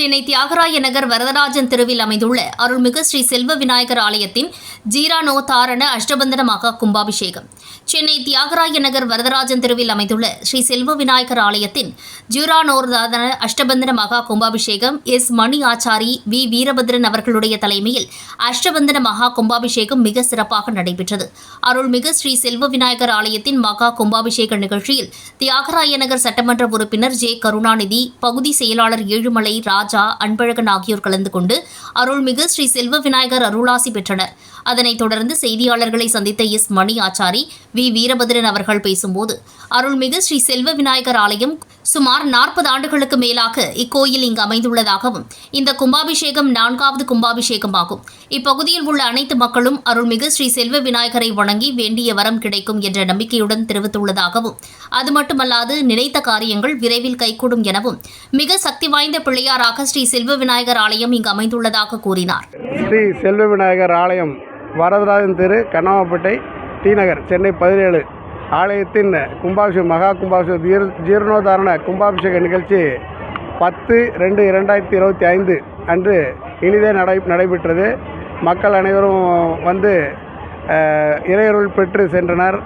சென்னை தியாகராய நகர் வரதராஜன் தெருவில் அமைந்துள்ள அருள்மிகு ஸ்ரீ செல்வ விநாயகர் ஆலயத்தின் ஜீரானோ தாரண அஷ்டபந்தன மகா கும்பாபிஷேகம். சென்னை தியாகராய நகர் வரதராஜன் தெருவில் அமைந்துள்ள ஸ்ரீ செல்வ விநாயகர் ஆலயத்தின் ஜீரானோர்தாரண அஷ்டபந்தன மகா கும்பாபிஷேகம் எஸ் மணி ஆச்சாரி வி. வீரபத்ரன் அவர்களுடைய தலைமையில் அஷ்டபந்தன மகா கும்பாபிஷேகம் மிக சிறப்பாக நடைபெற்றது. அருள்மிகு ஸ்ரீ செல்வ விநாயகர் ஆலயத்தின் மகா கும்பாபிஷேக நிகழ்ச்சியில் தியாகராய நகர் சட்டமன்ற உறுப்பினர் ஜே. கருணாநிதி பகுதி செயலாளர் ஏழுமலை ராஜா அன்பழகன் ஆகியோர் கலந்து கொண்டு அருள்மிகு ஸ்ரீ செல்வ விநாயகர் அருளாசி பெற்றனர். அதனைத் தொடர்ந்து செய்தியாளர்களை சந்தித்த எஸ். மணி ஆச்சாரி வி. வீரபத்ரன் அவர்கள் பேசும்போது அருள்மிகு ஸ்ரீ செல்வ விநாயகர் ஆலயம் சுமார் நாற்பது ஆண்டுகளுக்கு மேலாக இக்கோயில் இங்கு அமைந்துள்ளதாகவும் இந்த கும்பாபிஷேகம் நான்காவது கும்பாபிஷேகமாகும். இப்பகுதியில் உள்ள அனைத்து மக்களும் அருள்மிகு ஸ்ரீ செல்வ விநாயகரை வணங்கி வேண்டிய வரம் கிடைக்கும் என்ற நம்பிக்கையுடன் தெரிவித்துள்ளதாகவும் அது மட்டுமல்லாது நினைத்த காரியங்கள் விரைவில் கைகூடும் எனவும் மிக சக்தி வாய்ந்த பிள்ளையாராக ஸ்ரீ செல்வ விநாயகர் ஆலயம் இங்கு அமைந்துள்ளதாக கூறினார். ஸ்ரீ செல்வ விநாயகர் ஆலயம் வரதராஜன் தெரு கண்ணாமப்பேட்டை டி நகர் சென்னை பதினேழு. ஆலயத்தின் கும்பாபிஷேகம் மகா கும்பாபிஷேக ஜீர ஜீர்ணோதாரண கும்பாபிஷேக நிகழ்ச்சி பத்து ரெண்டு இரண்டாயிரத்தி இருபத்தி ஐந்து அன்று இனிதே நடை நடைபெற்றது. மக்கள் அனைவரும் வந்து இறையருள் பெற்று சென்றனர்.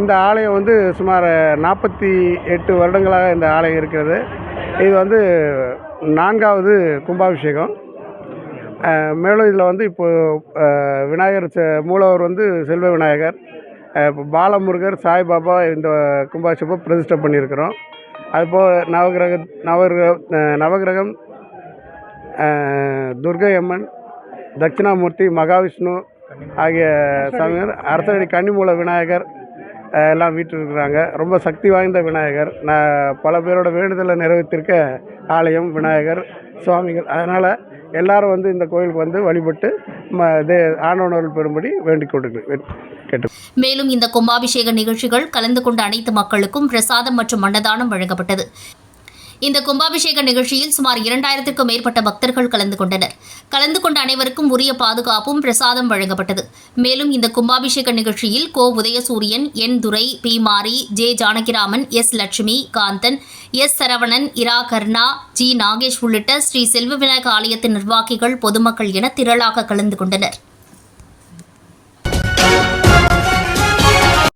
இந்த ஆலயம் வந்து சுமார் நாற்பத்தி எட்டு வருடங்களாக இந்த ஆலயம் இருக்கிறது. இது வந்து நான்காவது கும்பாபிஷேகம். மேலும் இதில் வந்து இப்போது விநாயகர் மூலவர் வந்து செல்வ விநாயகர். பாலமுருகர் சாய்பாபா இந்த கும்பாபிஷேகம் பிரதிஷ்டை பண்ணியிருக்கிறோம். அதுபோல் நவகிரக நவகிரக நவகிரகம் அஹ், துர்க்கை அம்மன் தட்சிணாமூர்த்தி மகாவிஷ்ணு ஆகிய சாமியார் அரசடி கன்னிமூல விநாயகர் எல்லாம் எல்லாம் வீட்டிருக்கிறாங்க ரொம்ப சக்தி வாய்ந்த விநாயகர். நான் பல பேரோட வேண்டுதலை நிறைவேற்றிருக்க ஆலயம் விநாயகர். சுவாமிகள். அதனால் எல்லாரும் வந்து இந்த கோயிலுக்கு வந்து வழிபட்டு ம தே ஆண்டவனர்கள் பெறும்படி வேண்டிக் கொண்டு மேலும் இந்த கும்பாபிஷேக நிகழ்ச்சிகள் கலந்து கொண்ட அனைத்து மக்களுக்கும் பிரசாதம் மற்றும் அன்னதானம் வழங்கப்பட்டது. இந்த கும்பாபிஷேக நிகழ்ச்சியில் சுமார் இரண்டாயிரத்திற்கும் மேற்பட்ட பக்தர்கள் கலந்து கொண்டனர். கலந்து கொண்ட அனைவருக்கும் உரிய பாதுகாப்பும் பிரசாதம் வழங்கப்பட்டது. மேலும் இந்த கும்பாபிஷேக நிகழ்ச்சியில் கோ Udhayasuriyan N Durai P Mari J Janakiraman S Lakshmi Kanthan S Saravanan இரா கர்ணா ஜி நாகேஷ் உள்ளிட்ட ஸ்ரீ செல்வ விநாயக ஆலயத்தின் நிர்வாகிகள் பொதுமக்கள் என திரளாக கலந்து கொண்டனர்.